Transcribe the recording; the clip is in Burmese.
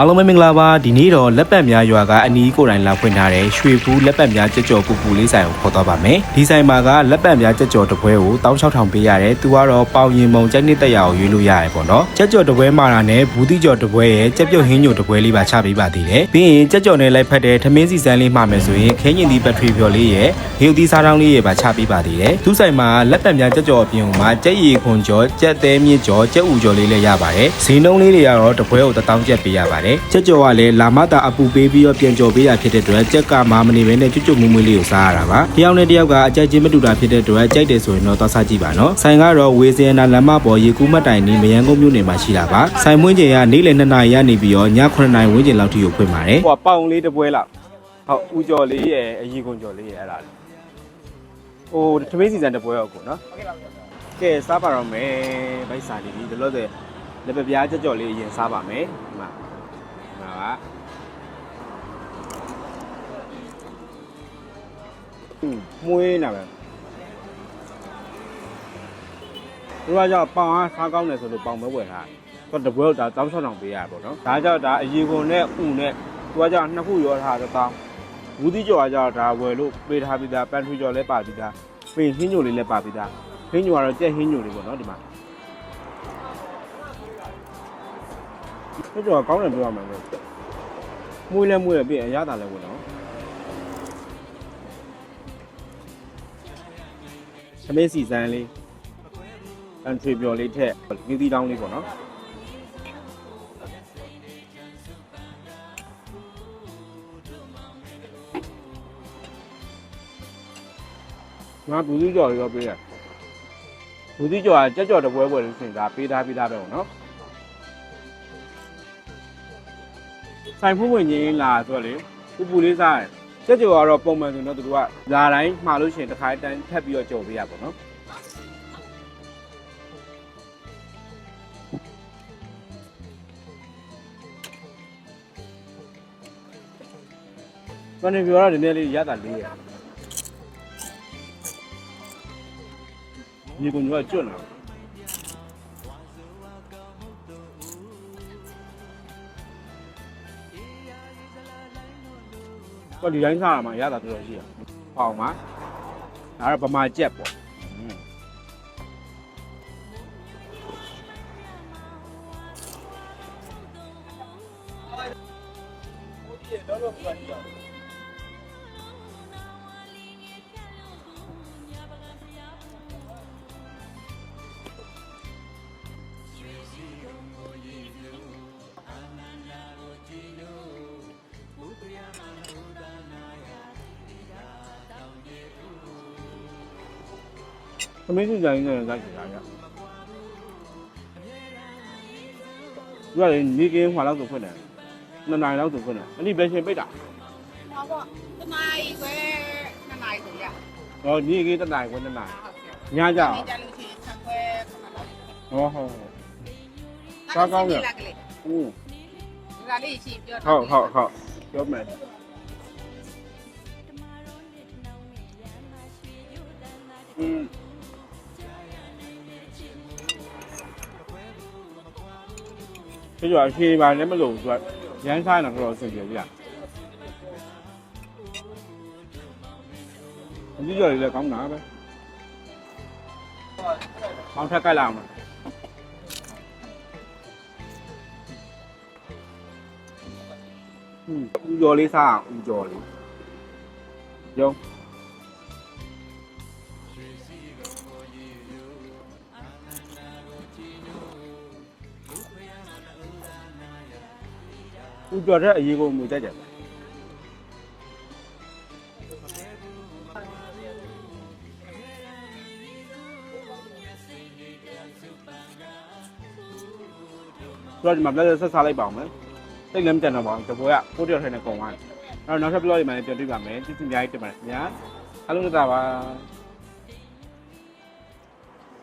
အားလုံးပဲမင်္ဂလာပါဒီနေ့တော့လက်ပတ်များရွာကအနီးကိုယ်တိုင်လာဖွင့်ထားတဲ့ရွှေဖူးလက်ပတ်များကြက်ကြော်ပူပူလေးဆိုင်ကိုခေါ်တော့ပါမယ်ဒီဆိုင်မှာကလက်ပတ်များကြက်ကြော်တစ်ပွဲကို16000ပေးရတယ်သူကတော့ပေါင်ရင်မုံကြက်နှစ်တက်ရအောင်ရွေးလို့ရတယ်ပေါ့နော်ကြက်ကြော်တစ်ပွဲမှာတာနဲ့ဘူးတိကြော်တစ်ပွဲရဲ့ကြက်ပြုတ်ဟင်းညိုတစ်ပွဲလေးပါချပေးပါသေးတယ်ပြီးရင်ကြက်ကြော်နဲ့လိုက်ဖက်တဲ့ထမင်းစီစမ်းလေးမှာမယ်ဆိုရင်ခင်းညင်ဒီဘက်ထရီဖြော်လေးရဲ့ရုပ်သီးစားတောင်းလေးရဲ့ပါချပေးပါသေးတယ်သူဆိုင်မှာလက်ပတ်များကြက်ကြော်အပြင်မှာကြက်ရည်ခွန်ကြော်ကြက်သေးမြင့်ကြော်ကြက်ဥကြော်လေးလည်းရပါတယ်ဈေးနှုန်းလေးတွေကတော့တစ်ပွဲကို1000ကျပ်ပေးရပါတယ်ကြက်ကြော်ကလည်းလာမတာအပူပေးပြီးတော့ပြန်ကြော်ပေးတာဖြစ်တဲ့အတွက်ကြက်ကမာမနေဘဲနဲ့ကျွတ်ကျွတ်မွေ့မွေ့လေးကိုစားရတာပါတယောက်နဲ့တယောက်ကအကြိုက်ချင်းမတူတာဖြစ်တဲ့အတွက်ကြိုက်တယ်ဆိုရင်တော့သွားစားကြည့်ပါနော်ဆိုင်ကတော့ဝေစင်နာလမ်းမပေါ်ရေကူးမှတ်တိုင်နေမရန်ကုန်မြို့နယ်မှာရှိတာပါဆိုင်မွေးချိန်ကနေ့လယ်2နာရီကနေပြီးတော့ည9နာရီဝန်းကျင်လောက်ထိကိုဖွင့်ပါတယ်ဟိုပေါင်လေးတစ်ပွဲလောက်ဟုတ်ဦးကြော်လေးရဲ့အရီကွန်ကြော်လေးရဲ့အဲ့ဒါလေးဟိုထမင်းစီစံတစ်ပွဲရောက်ကိုနော်ကဲစားပါတော့မယ်ဗိုက်စာလေးဒီလိုဆိုလက်ပပြားကြော်ကြော်လေးအရင်စားပါမယ်ဒီမှာဒီ မှာပါอืมမွေးနေပဲဒီကကြောင့်ပေါင်အားစားကောင်းတယ်ဆိုလို့ပေါင်ပဲဝယ်ထားတော့တပွဲတော့ဒါတောင်းချောင်းတောင်ပေးရပါတော့ဒါကြောင့်ဒါအရေကုန်နဲ့ဥနဲ့သူကကြောင့်နှစ်ခုရောထားတော့တောင်းဝူးသီးကြော်ကကြောင့်ဒါဝယ်လို့ပေးထားပြီးသားပန်ထရီကြော်လည်းပါပြီးသားပြင်ဟင်းညိုလေးလည်းပါပြီးသားဟင်းညိုကတော့ကြက်ဟင်းညိုလေးပေါ့နော်ဒီမှာ ဒီကြော်ကောင်းတယ်ပြောရမှာပဲမွေးလဲမွေးရပြင်အရသာလည်းဝင်တော့သမင်းစီစမ်းလေးအန်ထရီပြော်လေးထက်မြူသီးတောင်းလေးပေါ့နော်ငါဘူးသီးကြော်ရောပေးရဘူးသီးကြော်ကကြက်ကြော်တပွဲပွဲလို့ဆိုရင်ဒါပေးထားပေးထားပဲပေါ့နော် ဆိုင်ဖူးဝင်ကြီးလာဆိုတော့လေပူပူလေးစားတယ်ကြက်ကြော်ကတော့ပုံမှန်ဆိုတော့သူတို့ကလာတိုင်းမှာလို့ရှိရင်တစ်ခါတန်းထပ်ပြီးတော့ကြော်ပေးရပါတော့နော်။ဘာနေပြောရတဲ့နည်းလေးရတာလေးရ။ဒီကုံကကျွတ်လာ။ တော့ဒီတိုင်းစားရမှာရတာတော်တော်ရှိရ။ပေါင်မှာ။ဒါတော့ဗမာကြက်ပေါ့။อืม သမီးစီတိုင်းနဲ့လိုက်ကြတာဗျ။သူကလေနေကင်းဟွာလောက်ဆိုဖွင့်တယ်။နှစ်နိုင်လောက်ဆိုဖွင့်တယ်။အဲ့ဒီဘယ်ရှင်ပိတ်တာ။ဟောပေါ့။တစ်နိုင်ခွဲနှစ်နိုင်ဆိုရ။ဟောနေကင်းတစ်နိုင်ခွဲနှစ်နိုင်။ညကြအောင်။ညကြလို့ရှိရင်ဆက်ခွဲခဏလောက်။ဟောဟော။စားကောင်းရ။ဟုတ်။ဒါလေးရှိပြောတာ။ဟုတ်ဟုတ်ဟုတ်။ပြောမယ်။嗯。 มဒီကြောအရှိပါလည်းမလို့သူကရမ်းစားနေတော့တော်တော်ဆင်ပြေပြီလားဒီကြောလေးလည်းကောင်းတာပဲအောင်ထက် ဦးကြော်လေးစားအောင်ဦးကြော်လေးရုံးဦးကြော်တဲ့အရေးကိုမူတတ်ကြတယ်ဆိုတော့ဒီမှာပြည့်ဆက်စားလိုက်ပါအောင်မယ်စိတ်လည်းမကြံတော့ပါဘူးတပွဲကပိုးတယောက်ထိုင်နေကုန်သွားတယ်အဲ့တော့နောက်ထပ်ပြောရရင်လည်းပြန်တွေ့ပါမယ်ကျေးဇူးအများကြီးတင်ပါတယ်ခင်ဗျာအားလုံးကြတာပါ